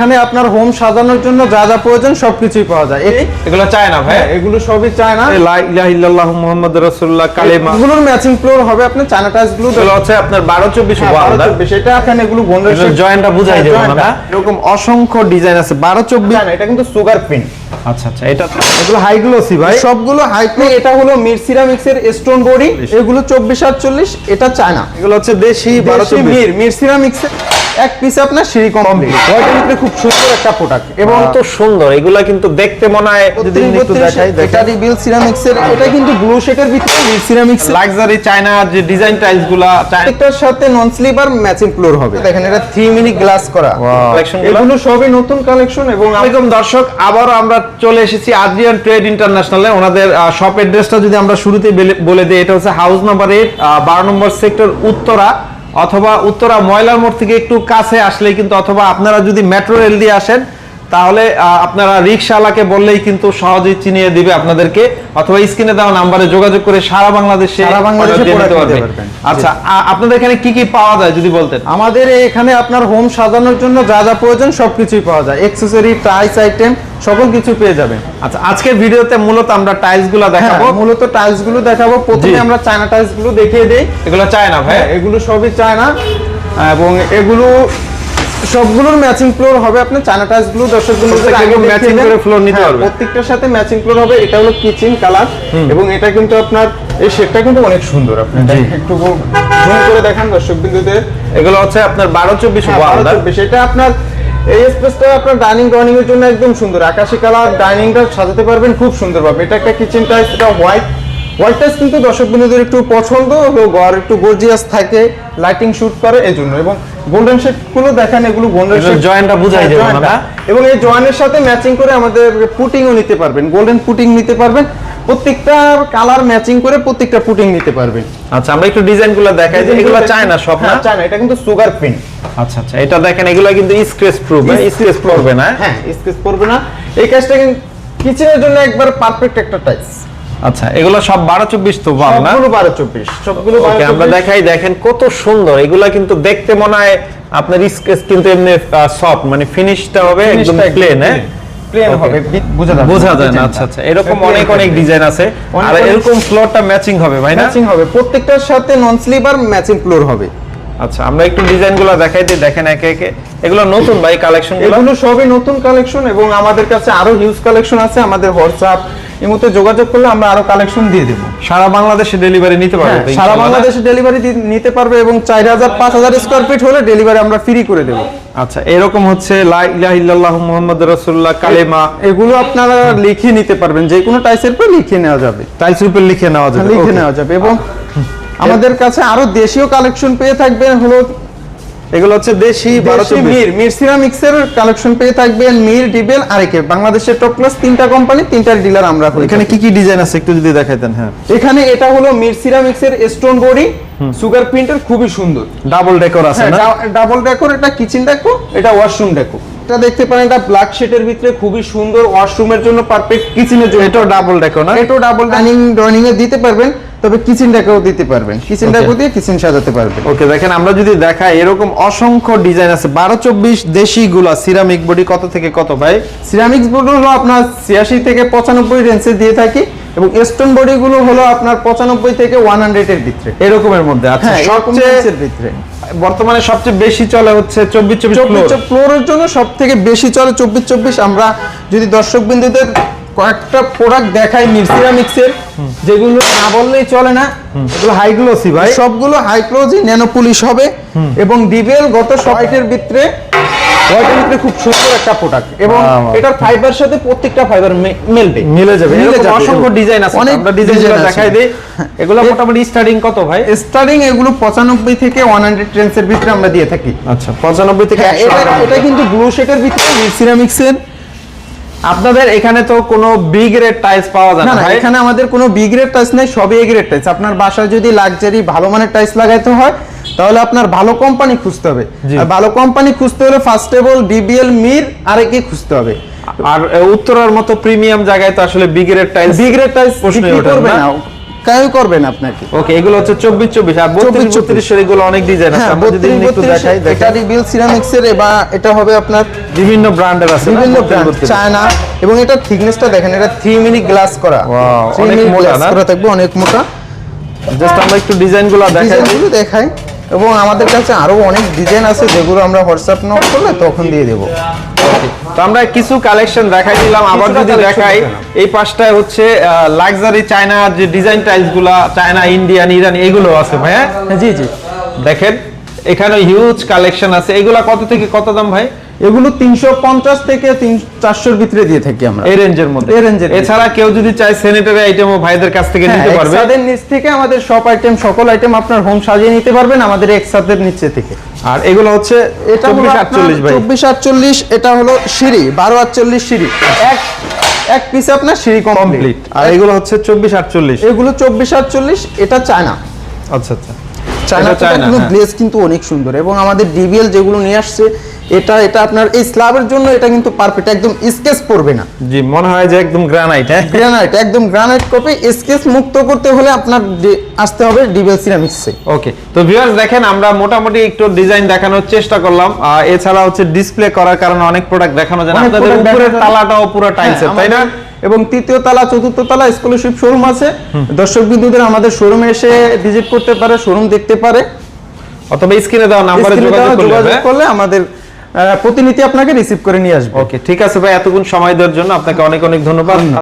এখানে আপনার হোম সাজানোর জন্য যা যা প্রয়োজন সবকিছুই পাওয়া যায়। এগুলো চায় না ভাই? হ্যাঁ এগুলো সবই চায়না। লা ইলাহা ইল্লাল্লাহ মুহাম্মাদুর রাসূলুল্লাহ কালেমা। এগুলোর ম্যাচিং ফ্লোর হবে আপনি চায়না টাইলসগুলো এগুলো হচ্ছে আপনার 12 24 ওয়াল না? সেটা এখানে এগুলো গোন্ডের জয়েন্টটা বুঝাই হ্যাঁ, দেবো জয়েন্টটা। না এরকম অসংখ্য ডিজাইন আছে। 12 24 না, না, এটা কিন্তু সুগার প্রিন্ট আচ্ছা আচ্ছা এটা এগুলো হাই গ্লোসি ভাই। সবগুলো হাই এটা হলো মির সিরামিক্সের স্টোন বডি এগুলো চব্বিশ আটচল্লিশ এটা চায়না এগুলো হচ্ছে দেশি 12 দেশি 24 মির মির সিরামিক্সের এক পিস আপনার সিঁড়ি কমপ্লিট ভিতরে খুব সুন্দর একটা প্রোডাক্ট এবং তো সুন্দর এগুলা কিন্তু দেখতে মনে হয় যদি একটু দেখাই এটা রিবিল সিরামিক্সের এটা কিন্তু ব্লু শেডের ভিতরে মির সিরামিক্স লাক্সারি চায়না যে ডিজাইন টাইলসগুলা প্রত্যেকটার সাথে নন স্লিপার ম্যাচিং ফ্লোর হবে। দেখেন এটা 3 মিনি গ্লাস করা কালেকশন এগুলো সবই নতুন কালেকশন এবং আসসালামাইকুম দর্শক আবারও আমরা চলে এসেছি আদ্রিয়ান ট্রেড ইন্টারন্যাশনালে ওনাদের শপ অ্যাড্রেসটা যদি আমরা শুরুতেই বেলে- দিই এটা হচ্ছে হাউস নাম্বার এইট বারো নম্বর সেক্টর উত্তরা। অথবা উত্তরা ময়লার মোড় থেকে একটু কাছে আসলে কিন্তু অথবা আপনারা যদি মেট্রো রেল দিয়ে আসেন তাহলে আপনারা রিক্সাওয়ালাকে বললেই কিন্তু সহজেই চিনিয়ে দিবে আপনাদেরকে অথবা স্ক্রিনে দেওয়া নাম্বারে যোগাযোগ করে সারা বাংলাদেশে সারা বাংলাদেশে নিতে পারবেন। আচ্ছা আপনাদের এখানে কি কি পাওয়া যায় যদি বলতেন? আমাদের এখানে আপনার হোম সাজানোর জন্য যা যা প্রয়োজন সবকিছুই পাওয়া যায়। অ্যাকসেসরি টাইস আইটেম সকল কিছু পেয়ে যাবেন। আচ্ছা আজকের ভিডিওতে মূলত আমরা টাইলসগুলো দেখাবো। হ্যাঁ, মূলত টাইলসগুলো দেখাবো প্রথমে আমরা চায়না টাইলসগুলো দেখিয়ে দেই। এগুলো চায় না ভাই? হ্যাঁ এগুলো সবই চায়না। এবং এগুলো সবগুলোর ম্যাচিং ফ্লোর হবে আপনি চায়না টাইলসগুলো দর্শক দেখিয়ে দেন। করে floor নিতে হ্যাঁ, পারবে। প্রত্যেকটার সাথে ম্যাচিং ফ্লোর হবে এটা হলো কিচেন কালার এবং এটা কিন্তু আপনার এই শেডটা কিন্তু অনেক সুন্দর আপনি। একটু জুম করে দেখান দর্শক বিন্দুদের এগুলো হচ্ছে আপনার বারো চব্বিশ হ্যাঁ, ওয়াল ভালো সেটা আপনার এই স্পেসটা আপনার ডাইনিং ডাইনিং এর জন্য একদম সুন্দর। আকাশি কালার ডাইনিংটা সাজাতে পারবেন খুব সুন্দর ভাবে। এটা একটা কিচেন টাইস এটা হোয়াইট টাইস কিন্তু দর্শক বিন্দুদের একটু পছন্দ এবং ঘর একটু গর্জিয়াস থাকে লাইটিং শুট করে এই জন্য এবং গোল্ডেন শেডগুলো দেখেন এগুলো গোল্ডেন এগুলোর joint-টা বুঝাই দেবো আমরা। এবং এই জয়েন্টের সাথে ম্যাচিং করে আমাদের পুটিংও নিতে পারবেন গোল্ডেন পুটিং নিতে পারবেন প্রত্যেকটা কালার ম্যাচিং করে প্রত্যেকটা পুটিং নিতে পারবেন। আচ্ছা আমরা একটু ডিজাইনগুলো দেখাই যে এগুলো চায় না সব না? হ্যাঁ, চায় না এটা কিন্তু সুগার প্রিন্ট আচ্ছা আচ্ছা এটা দেখেন এগুলো কিন্তু স্ক্রেচ প্রুফ স্ক্রেচ পড়বে না? হ্যাঁ স্কেচ করবে না। এই কাজটা কিন্তু কিচেনের জন্য একবার পারফেক্ট একটা টাইস আচ্ছা এগুলো সব বারো চব্বিশ তো ওয়াল না সবগুলো বারো চব্বিশ সবগুলো ওকে আমরা দেখাই দেখেন কত সুন্দর। এগুলা কিন্তু দেখতে মনে হয় আপনার স্কেচ কিন্তু এমনি সফট মানে ফিনিশটা হবে একদম প্লেন হ্যাঁ? প্লেন হবে বোঝা যাবে বোঝা যায় না আচ্ছা আচ্ছা। এরকম অনেক অনেক ডিজাইন আছে। আর এরকম ফ্লোরটা ম্যাচিং হবে ভাই না? ম্যাচিং হবে। প্রত্যেকটার সাথে নন স্লিপার ম্যাচিং ফ্লোর হবে। আচ্ছা আমরা একটু ডিজাইনগুলো দেখাই দিই দেখেন একে একে। এগুলো নতুন ভাই কালেকশন এগুলো সবই নতুন কালেকশন এবং আমাদের কাছে আরও হিউজ কালেকশন আছে। আমাদের হোয়াটসঅ্যাপ এই যোগাযোগ করলে আমরা আরও কালেকশন দিয়ে দেবো। সারা বাংলাদেশে ডেলিভারি নিতে পারবে হ্যাঁ, সারা বাংলাদেশে ডেলিভারি নিতে পারবে এবং চার হাজার পাঁচ হাজার স্কোয়ার ফিট হলে ডেলিভারি আমরা ফ্রি করে দেবো। আচ্ছা এরকম হচ্ছে লা ইলাহা ইল্লাল্লাহ মুহাম্মাদুর রাসূলুল্লাহ কালেমা। এগুলো আপনারা লিখে নিতে পারবেন যে কোনো টাইসের পর লিখে নেওয়া যাবে। টাইলস উপর লিখে নেওয়া যাবে লিখে নেওয়া যাবে এবং আমাদের কাছে আরও দেশীয় কালেকশন পেয়ে থাকবেন হলো এগুলো হচ্ছে দেশি মির মির সিরামিক্সের কালেকশন পেয়ে থাকবেন মির ডিবেল আর একে বাংলাদেশের টপ ক্লাস তিনটা কোম্পানি তিনটার ডিলার আমরা এখানে কি কি ডিজাইন আছে একটু যদি দেখাইতেন হ্যাঁ। এখানে এটা হলো মির সিরামিক্সের স্টোন বডি সুগার প্রিন্টের খুবই সুন্দর। ডাবল ডেকোর আছে হ্যাঁ, না? ডাবল ডেকোর এটা কিচেন ডেকো এটা ওয়াশরুম ডেকো এটা দেখতে পারেন এটা ব্ল্যাক শেডের ভিতরে খুবই সুন্দর ওয়াশরুমের জন্য পারফেক্ট কিচেনের জন্য। এটাও ডাবল ডেকো না? এটাও ডাবল ডাইনিং ডাইনিং এ দিতে পারবেন। তবে কিচেন ডেকোও দিতে পারবেন। Kitchen Okay. ডেকো দিয়ে কিচেন সাজাতে পারবেন। ওকে দেখেন আমরা যদি দেখাই এরকম অসংখ্য ডিজাইন আছে। বারো চব্বিশ দেশি গুলা সিরামিক বডি কত থেকে কত ভাই? সিরামিক্স বোর্ড হলো আপনার ছিয়াশি থেকে পঁচানব্বই রেঞ্জে দিয়ে থাকি এবং স্টোন বডি গুলো হলো আপনার পঁচানব্বই থেকে ওয়ান হান্ড্রেড এর ভিতরে। এরকমের মধ্যে আচ্ছা হ্যাঁ সবচেয়ে এর ভিতরে। বর্তমানে সবচেয়ে বেশি চলে হচ্ছে চব্বিশ চব্বিশ। ফ্লোরের জন্য সব থেকে বেশি চলে চব্বিশ চব্বিশ। আমরা যদি দর্শক বিন্দুদের কয়েকটা প্রোডাক্ট দেখাই মিরসিরামিক্সের যেগুলো না বললেই চলে না। এগুলো হাই গ্লোসি ভাই। সবগুলো হাই ন্যানো পুলিশ হবে। এবং ডিবেল গত সবাইটের ভিতরে হোয়াইটের ভিতরে খুব সুন্দর একটা প্রোডাক্ট এবং এটার ফাইবার সাথে প্রত্যেকটা ফাইবার মেলবে। মিলে যাবে। এরকম অসংখ্য ডিজাইন আছে। অনেক আমরা ডিজাইন design আছে। দেখাই দিই। এগুলো মোটামুটি স্টার্টিং কত ভাই? স্টার্টিং এগুলো পঁচানব্বই থেকে ওয়ান হান্ড্রেড রেঞ্জের ভিতরে আমরা দিয়ে থাকি। আচ্ছা পঁচানব্বই থেকে হ্যাঁ, 100 এটা। কিন্তু ব্লু শেডের ভিতরে সিরামিক্সের আপনাদের এখানে তো কোনো বি গ্রেড টাইলস পাওয়া যায় না এখানে আমাদের কোনো বি গ্রেড টাইলস নেই সবই এ গ্রেড টাইলস আপনার বাসায় যদি লাক্সারি ভালো মানের টাইলস লাগাইতে হয় তাহলে আপনার ভালো কোম্পানি খুঁজতে হবে। আর ভালো কোম্পানি খুঁজতে হলে first of all DBL Mir আরেকে খুঁজতে হবে। আর উত্তরার মতো প্রিমিয়াম জায়গায় তো আসলে B grade tiles B grade tiles প্রশ্ন করবে না। না করবেন আপনাকে। ওকে এগুলো হচ্ছে চব্বিশ চব্বিশ আর বত্রিশ 24, বত্রিশ এগুলো অনেক ডিজাইন আছে। হ্যাঁ আমরা যদি একটু দেখাই এটা রিবিল সিরামিক্সের বা এটা হবে আপনার বিভিন্ন ব্র্যান্ডের আছে বিভিন্ন ব্র্যান্ড 32 চায়না এবং এটা থিকনেসটা দেখেন এটা থ্রি মিলি গ্লাস করা। 3 অনেক মোটা না? করা থাকবে অনেক মোটা। জাস্ট আমরা একটু ডিজাইনগুলো দেখাই। দেখাই এবং আমাদের কাছে আরও অনেক ডিজাইন আছে যেগুলো আমরা হোয়াটসঅ্যাপ নক করলে তখন দিয়ে দেবো। তো আমরা কিছু কালেকশন দেখাই দিলাম। আবার যদি দেখাই এই পাশটায় হচ্ছে লাক্সারি চায়না যে ডিজাইন টাইলসগুলা চায়না ইন্ডিয়ান ইরান এগুলো আছে ভাইয়া জি জি। দেখেন এখানে হিউজ কালেকশন আছে। এগুলা কত থেকে কত দাম ভাই? এগুলো তিনশো পঞ্চাশ থেকে তিন চারশোর ভিতরে দিয়ে থাকি আমরা। এই রেঞ্জের মধ্যে। এই হ্যাঁ, এছাড়া কেউ যদি চায় স্যানিটারি আইটেমও ভাইদের কাছ থেকে নিতে পারবে। এক্সাদের নিচ থেকে আমাদের সব আইটেম সকল আইটেম আপনার হোম সাজিয়ে নিতে পারবেন আমাদের এক্সাদের নিচে থেকে। আর এগুলো হচ্ছে এটা চব্বিশ আটচল্লিশ ভাই। চব্বিশ আটচল্লিশ এটা হলো সিঁড়ি বারো আটচল্লিশ সিঁড়ি। এক এক পিস আপনার সিঁড়ি কমপ্লিট আর এগুলো হচ্ছে চব্বিশ আটচল্লিশ। এগুলো চব্বিশ আটচল্লিশ এটা চায়না। আচ্ছা আচ্ছা। চায়না চায়না, হ্যাঁ। গ্লেজ কিন্তু অনেক সুন্দর। এবং আমাদের ডিবিএল যেগুলো নিয়ে আসছে এটা এটা আপনার এই স্ল্যাবের জন্য এটা কিন্তু পারফেক্ট একদম স্কেচ পড়বে না। জি মনে হয় যে একদম গ্রানাইট হ্যাঁ? গ্রানাইট একদম গ্রানাইট কপি স্কেচ মুক্ত করতে হলে আপনার আসতে হবে ডিবিএল সিরামিক্সে ওকে তো ভিউয়ার্স দেখেন আমরা মোটামুটি একটু ডিজাইন দেখানোর চেষ্টা করলাম। এছাড়া হচ্ছে ডিসপ্লে করার কারণে অনেক প্রোডাক্ট দেখানো যায় না। আপনাদের উপরের তালাটাও পুরো টাইলসের হ্যাঁ, তাই না? এবং তৃতীয় তলা চতুর্থ তলা স্কলারশিপ শোরুম আছে। দর্শক বিন্দুদের আমাদের শোরুমে এসে ভিজিট করতে পারে শোরুম দেখতে পারে। অথবা স্ক্রিনে দেওয়া নাম্বারে যোগাযোগ করলে হবে। করলে আমাদের প্রতিনিধি আপনাকে রিসিভ করে নিয়ে আসবে। ওকে ঠিক আছে ভাই এতক্ষণ সময় দেওয়ার জন্য আপনাকে অনেক অনেক ধন্যবাদ।